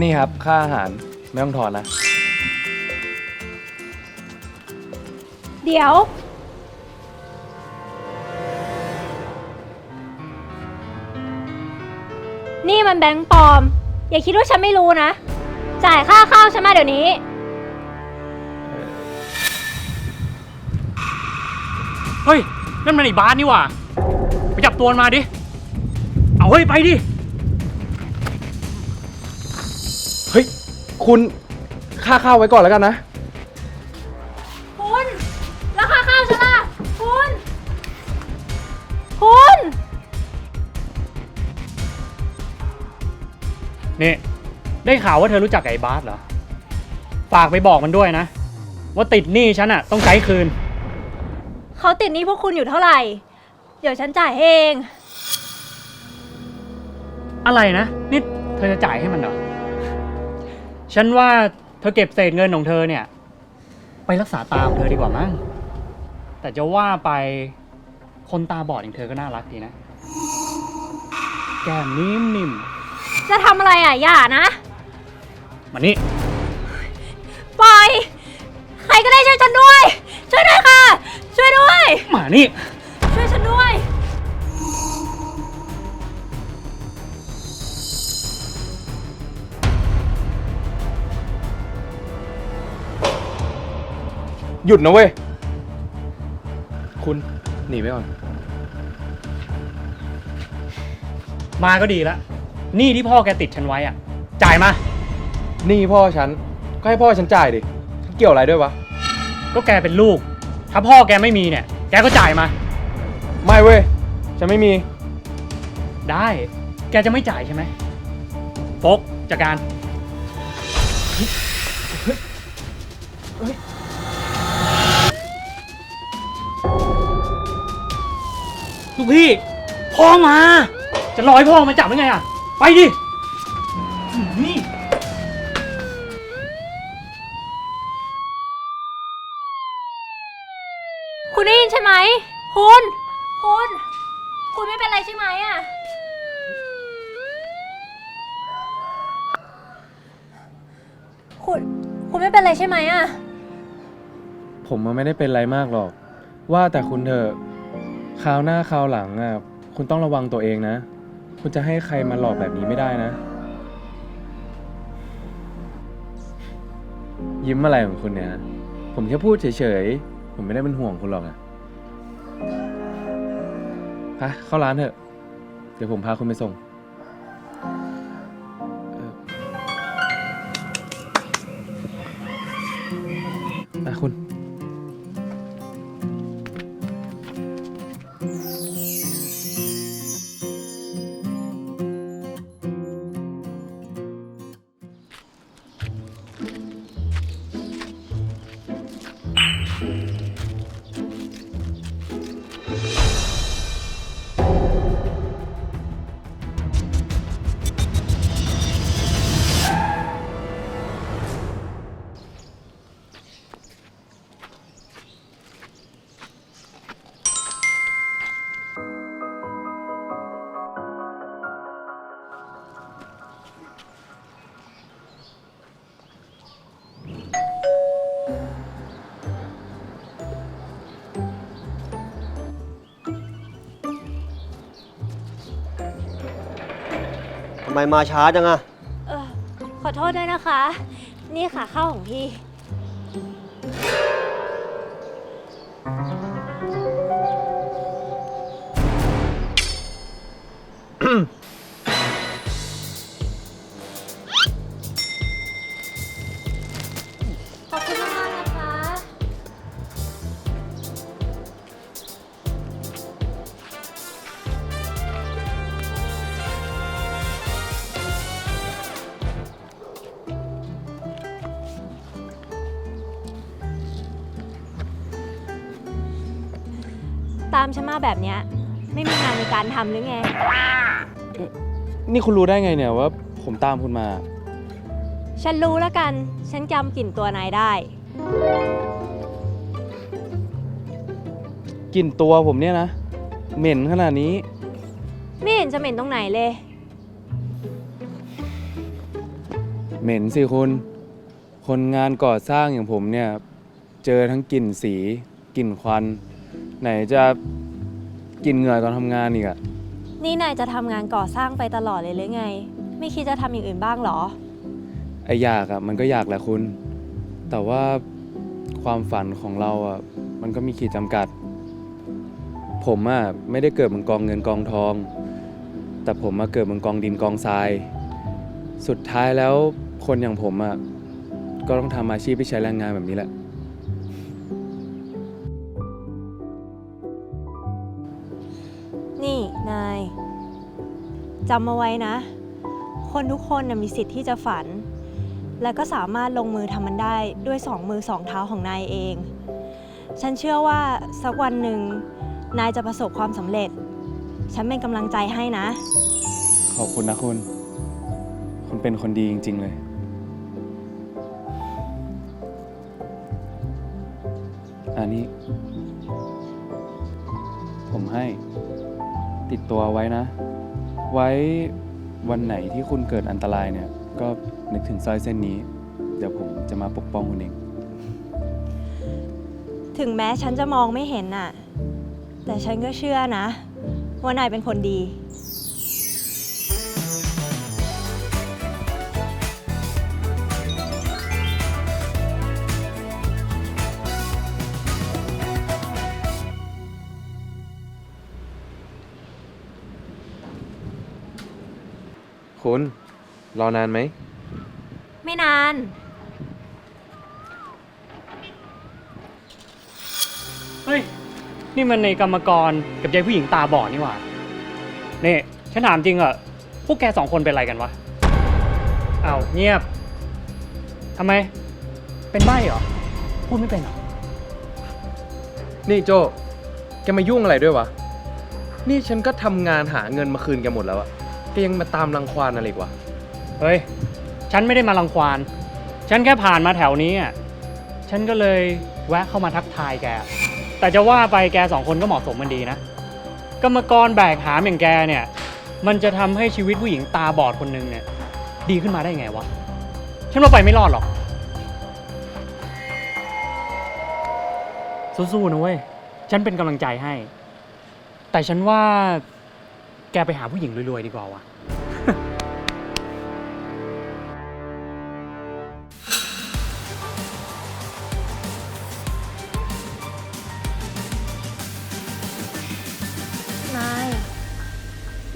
นี่ครับค่าอาหารไม่ต้องทอนนะ เดี๋ยว นี่มันแบงค์ปลอม อย่าคิดว่าฉันไม่รู้นะ จ่ายค่าข้าวฉันมาเดี๋ยวนี้ เฮ้ย นั่นมันไอ้บาสนี่หว่า ไปจับตัวมันมาดิ เอาเฮ้ย ไปดิ คุณค่าข้าวไว้ก่อนแล้วกันนะ คุณแล้วค่าข้าวฉันล่ะ คุณ คุณ นี่ ได้ข่าวว่าเธอรู้จักกับไอ้บาสเหรอ ฝากไปบอกมันด้วยนะ ว่าติดหนี้ฉันอะต้องใช้คืน เขาติดหนี้พวกคุณอยู่เท่าไหร่ เดี๋ยวฉันจ่ายให้เอง อะไรนะ นี่เธอจะจ่ายให้มันเหรอ ฉันว่าเธอเก็บเศษเงินของเธอเนี่ย ไปรักษาตาของเธอดีกว่ามั้ง แต่จะว่าไปคนตาบอดอย่างเธอก็น่ารักดีนะ แก้มนิ่มจะทำอะไรอะ อย่านะๆมานี่ ปล่อย ใครก็ได้ช่วยฉันด้วย ช่วยด้วยค่ะ ช่วยด้วย มานี่ช่วยฉัน หยุดนะเว้ย คุณหนีไปก่อน มาก็ดีละหนี้ที่พ่อแกติดฉันไว้อะจ่ายมานี่พ่อฉัน ก็ให้พ่อฉันจ่ายดิเกี่ยวอะไรด้วยวะ ก็แกเป็นลูก ถ้าพ่อแกไม่มีเนี่ย แกก็จ่ายมา ไม่เว้ย ฉันไม่มี ได้ แกจะไม่จ่ายใช่ไหมโฟกจัดการ กพี่ พ่อมา จะรอให้พ่อมาจับได้ไงอะ ไปดินี่ คุณได้ยินใช่ไหม คุณ คุณ คุณไม่เป็นไรใช่ไหมอะ คุณ คุณไม่เป็นไรใช่ไหมอะ ผมมันไม่ได้เป็นไรมากหรอก ว่าแต่คุณเถอะ คราวหน้าคราวหลังอะคุณต้องระวังตัวเองนะ คุณจะให้ใครมาหลอกแบบนี้ไม่ได้นะ ยิ้มอะไรของคุณเนี่ย ผมแค่พูดเฉยๆ ผมไม่ได้เป็นห่วงคุณหรอกอะไปเข้าร้านเถอะ เดี๋ยวผมพาคุณไปส่ง อะคุณ ไมมาช้าจังอะเออขอโทษด้วยนะคะ นี่ค่ะข้าวของพี่ แบบเนี้ยไม่มีงานมีการทำหรือไง นี่คุณรู้ได้ไงเนี่ยว่าผมตามคุณมา ฉันรู้แล้วกัน ฉันจำกลิ่นตัวนายได้ กลิ่นตัวผมเนี่ยนะ เหม็นขนาดนี้ ไม่เห็นจะเหม็นตรงไหนเลย เหม็นสิคุณ คนงานก่อสร้างอย่างผมเนี่ย เจอทั้งกลิ่นสี กลิ่นควัน ไหนจะ กลิ่นเหงื่อตอนทำงานอีกอะนี่นายจะทำงานก่อสร้างไปตลอดเลยหรือไง ไม่คิดจะทำอย่างอื่นบ้างเหรอ ไออยากอะมันก็อยากแหละคุณ แต่ว่าความฝันของเราอะมันก็มีขีดจำกัด ผมอะไม่ได้เกิดบนกองเงินกองทอง แต่ผมมาเกิดบนกองดินกองทราย สุดท้ายแล้วคนอย่างผมอะก็ต้องทำอาชีพที่ใช้แรงงานแบบนี้แหละ จำเอาไว้นะ คนทุกคนนะมีสิทธิ์ที่จะฝัน และก็สามารถลงมือทำมันได้ด้วยสองมือสองเท้าของนายเอง ฉันเชื่อว่าสักวันหนึ่ง นายจะประสบความสำเร็จ ฉันเป็นกำลังใจให้นะ ขอบคุณนะคุณ คุณเป็นคนดีจริง ๆ เลย อันนี้ ผมให้ ติดตัวไว้นะ ไว้วันไหนที่คุณเกิดอันตรายเนี่ย ก็นึกถึงสร้อยเส้นนี้ เดี๋ยวผมจะมาปกป้องคุณเอง ถึงแม้ฉันจะมองไม่เห็นน่ะ แต่ฉันก็เชื่อนะ ว่านายเป็นคนดี คุณรอนานไหม ไม่นาน เฮ้ย นี่มันในกรรมกรกับยายผู้หญิงตาบอดนี่หว่านี่ฉันถามจริงอะพวกแกสองคนเป็นอะไรกันวะอ้าวเงียบทำไม เป็นใบ้เหรอ พูดไม่เป็นเหรอ นี่โจแกมายุ่งอะไรด้วยวะ นี่ฉันก็ทำงานหาเงินมาคืนแกหมดแล้วอะแกยังมาตามรังควานอะไรอีกวะ เฮ้ย ฉันไม่ได้มารังควาน ฉันแค่ผ่านมาแถวนี้อะ ฉันก็เลยแวะเข้ามาทักทายแก แต่จะว่าไปแกสองคนก็เหมาะสมมันดีนะ กรรมกรแบกหามอย่างแกเนี่ย มันจะทำให้ชีวิตผู้หญิงตาบอดคนหนึงเนี่ย ดีขึ้นมาได้ไงวะ ฉันว่าไปไม่รอดหรอก สู้ๆนะเว้ย ฉันเป็นกำลังใจให้ แต่ฉันว่าแกไปหาผู้หญิงรวยๆดีกว่าวะนาย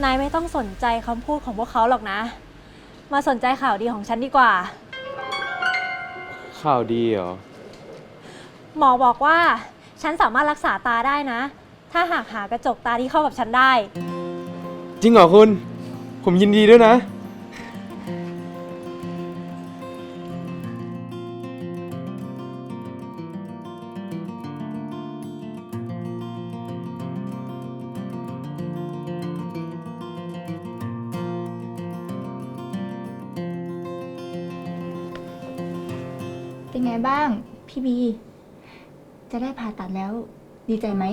นายไม่ต้องสนใจคำพูดของพวกเขาหรอกนะ มาสนใจข่าวดีของฉันดีกว่า ข่าวดีเหรอ หมอบอกว่า ฉันสามารถรักษาตาได้นะ ถ้าหากหากระจกตาที่เข้ากับฉันได้ จริงเหรอคุณ ผมยินดีด้วยนะ เป็นไงบ้าง พี่บี จะได้ผ่าตัดแล้ว ดีใจไหม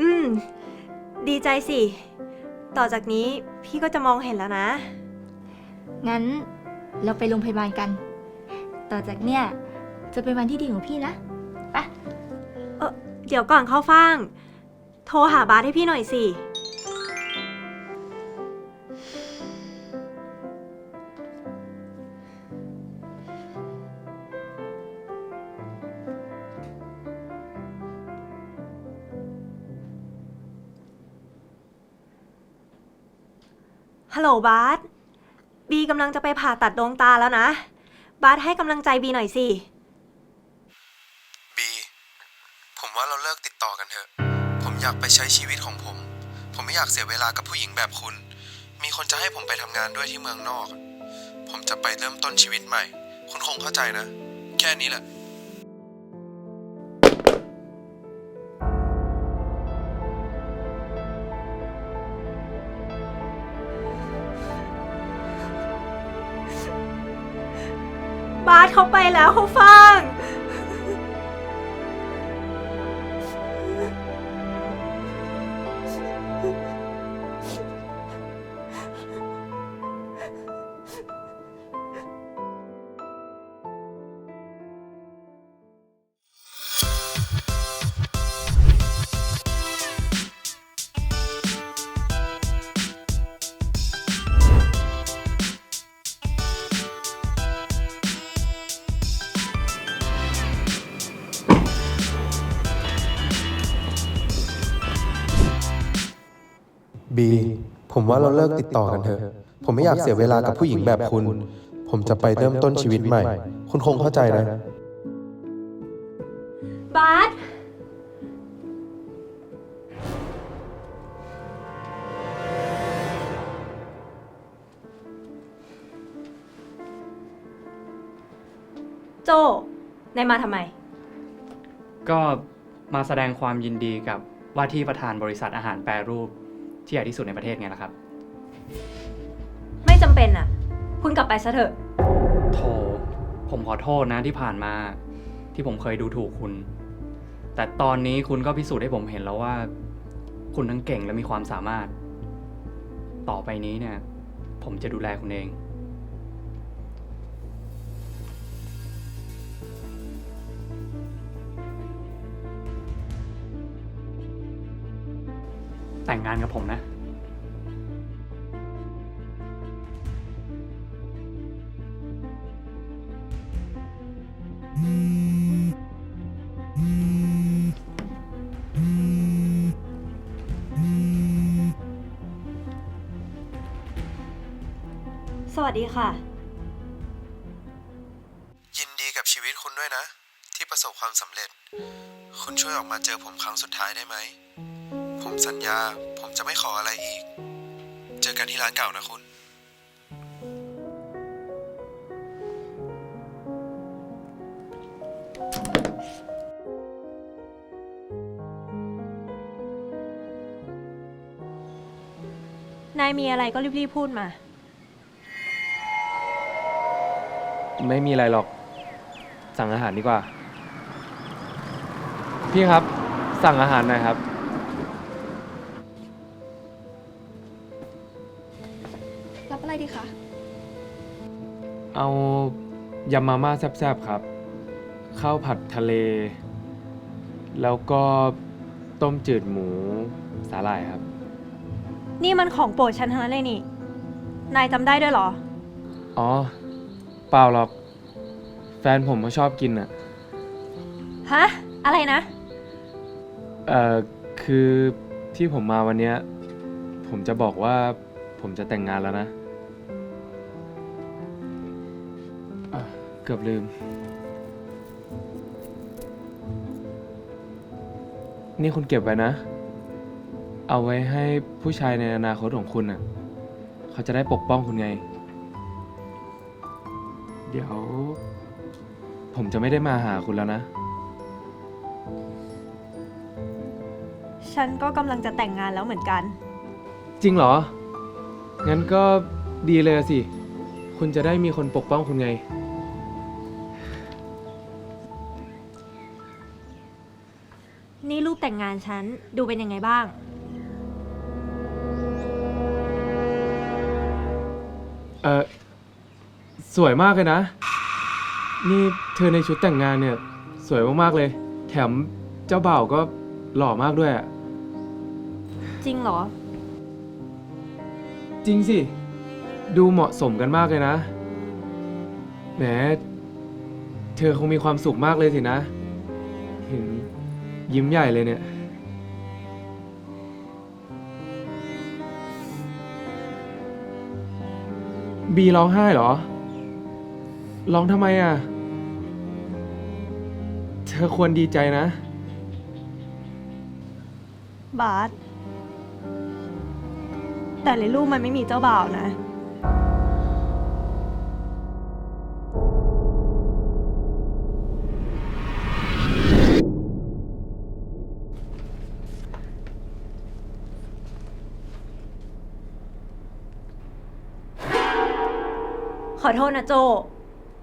อืม ดีใจสิ ต่อจากนี้พี่ก็จะมองเห็นแล้วนะ งั้นเราไปโรงพยาบาลกัน ต่อจากเนี่ยจะเป็นวันที่ดีของพี่นะไปะเออเดี๋ยวก่อนเข้าฟ่าง โทรหาบาสให้พี่หน่อยสิ โหลบาสบีกำลังจะไปผ่าตัดดวงตาแล้วนะ บาสให้กำลังใจบีหน่อยสิ บี ผมว่าเราเลิกติดต่อกันเถอะ ผมอยากไปใช้ชีวิตของผม ผมไม่อยากเสียเวลากับผู้หญิงแบบคุณ มีคนจะให้ผมไปทำงานด้วยที่เมืองนอก ผมจะไปเริ่มต้นชีวิตใหม่ คุณคงเข้าใจนะ แค่นี้แหละ ไปแล้วเขาฟัง ผมว่าเราเลิกติดต่อกันเถอะ ผมไม่อยากเสียเวลากับผู้หญิงแบบคุณ ผมจะไปเริ่มต้นชีวิตใหม่ คุณคงเข้าใจนะ บาสโจนายมาทำไม ก็มาแสดงความยินดีกับว่าที่ประธานบริษัทอาหารแปรรูป ที่ใหญ่ที่สุดในประเทศไงล่ะครับ ไม่จำเป็นอะ คุณกลับไปซะเถอะ โทผมขอโทษนะที่ผ่านมา ที่ผมเคยดูถูกคุณ แต่ตอนนี้คุณก็พิสูจน์ให้ผมเห็นแล้วว่า คุณทั้งเก่งและมีความสามารถ ต่อไปนี้เนี่ย ผมจะดูแลคุณเอง แต่งงานกับผมนะ สวัสดีค่ะ ยินดีกับชีวิตคุณด้วยนะ ที่ประสบความสำเร็จ คุณช่วยออกมาเจอผมครั้งสุดท้ายได้ไหมผม สัญญาผมจะไม่ขออะไรอีก เจอกันที่ร้านเก่านะคุณ นายมีอะไรก็รีบๆพูดมา ไม่มีอะไรหรอก สั่งอาหารดีกว่า พี่ครับ สั่งอาหารหน่อยครับรับ เอายำมาม่าแซ่บๆครับ ข้าวผัดทะเล แล้วก็ต้มจืดหมูสาหร่ายครับ นี่มันของโปรดฉันทั้งนั้นเลยนี่ นายจำได้ด้วยเหรอ อ๋อ เปล่าหรอก แฟนผมก็ชอบกินอะ ฮะ อะไรนะ เอ่อ คือที่ผมมาวันเนี้ย ผมจะบอกว่าผมจะแต่งงานแล้วนะ เกือบลืม นี่คุณเก็บไว้นะ เอาไว้ให้ผู้ชายในอนาคตของคุณน่ะ เขาจะได้ปกป้องคุณไง เดี๋ยว ผมจะไม่ได้มาหาคุณแล้วนะ ฉันก็กำลังจะแต่งงานแล้วเหมือนกัน จริงเหรอ งั้นก็ดีเลยสิ คุณจะได้มีคนปกป้องคุณไง แต่งงานฉันดูเป็นยังไงบ้าง เออสวยมากเลยนะ นี่เธอในชุดแต่งงานเนี่ย สวยมากๆเลย แถมเจ้าบ่าวก็หล่อมากด้วยอะจริงเหรอ จริงสิ ดูเหมาะสมกันมากเลยนะ แหม เธอคงมีความสุขมากเลยสินะ เห็น ยิ้มใหญ่เลยเนี่ย บีร้องไห้เหรอ ร้องทำไมอะ เธอควรดีใจนะ บาสแต่ในรูปมันไม่มีเจ้าบ่าวนะ ขอโทษนะโจ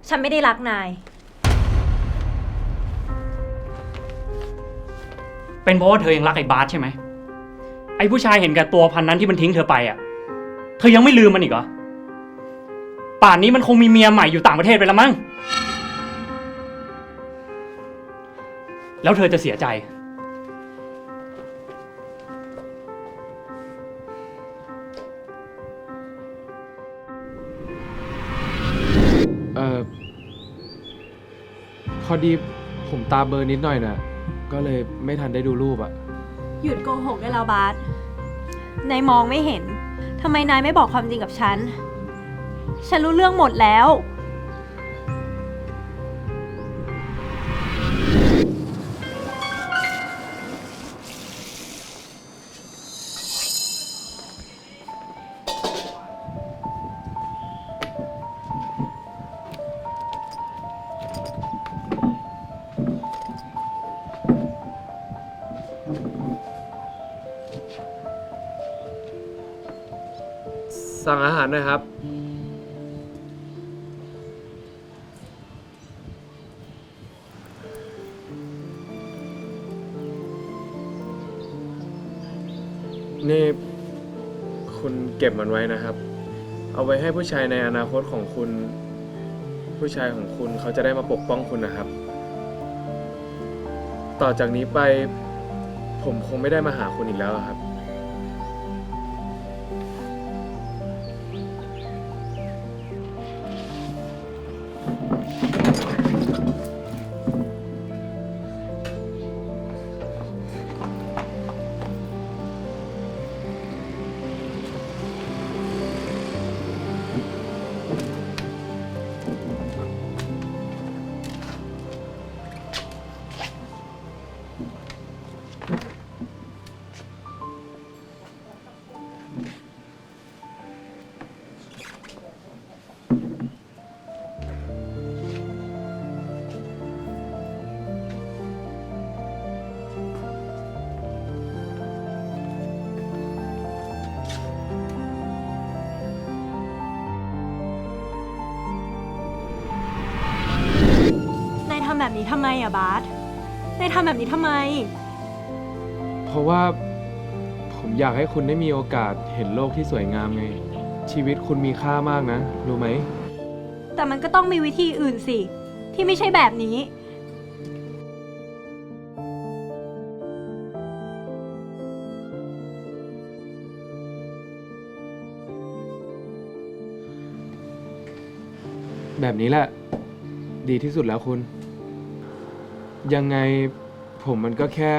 ฉันไม่ได้รักนาย เป็นเพราะว่าเธอยังรักไอ้บาสใช่ไหม ไอ้ผู้ชายเห็นแก่ตัวพันนั้นที่มันทิ้งเธอไปอะ เธอยังไม่ลืมมันอีกเหรอ ป่านนี้มันคงมีเมียใหม่อยู่ต่างประเทศไปแล้วมั้ง แล้วเธอจะเสียใจ อดีผมตาเบลอร์นิดหน่อยนะก็เลยไม่ทันได้ดูรูปอะหยุดโกหกได้แล้วบาสนายมองไม่เห็น ทำไมนายไม่บอกความจริงกับฉัน ฉันรู้เรื่องหมดแล้ว สั่งอาหารหน่อยครับ นี่คุณเก็บมันไว้นะครับ เอาไว้ให้ผู้ชายในอนาคตของคุณ ผู้ชายของคุณเขาจะได้มาปกป้องคุณนะครับ ต่อจากนี้ไปผมคงไม่ได้มาหาคุณอีกแล้วครับ แบบนี้ทำไมอะบาสนายทำแบบนี้ทำไม เพราะว่าผมอยากให้คุณได้มีโอกาสเห็นโลกที่สวยงามไง ชีวิตคุณมีค่ามากนะ รู้ไหม แต่มันก็ต้องมีวิธีอื่นสิ ที่ไม่ใช่แบบนี้ แบบนี้แหละ ดีที่สุดแล้วคุณ ยังไงผมมันก็แค่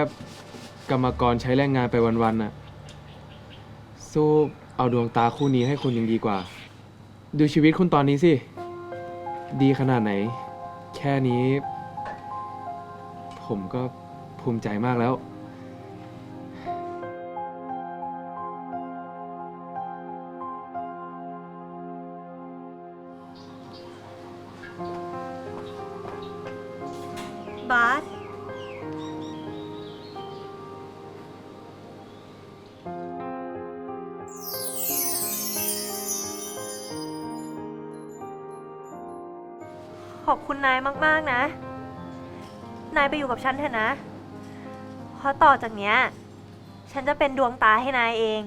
กรรมกรใช้แรงงานไปวันๆน่ะ สู้เอาดวงตาคู่นี้ให้คุณยังดีกว่า ดูชีวิตคุณตอนนี้สิ ดีขนาดไหน แค่นี้ ผมก็ภูมิใจมากแล้ว ขอบคุณนายมากๆนะ นายไปอยู่กับฉันเถอะนะ เพราะต่อจากเนี้ย ฉันจะเป็นดวงตาให้นายเอง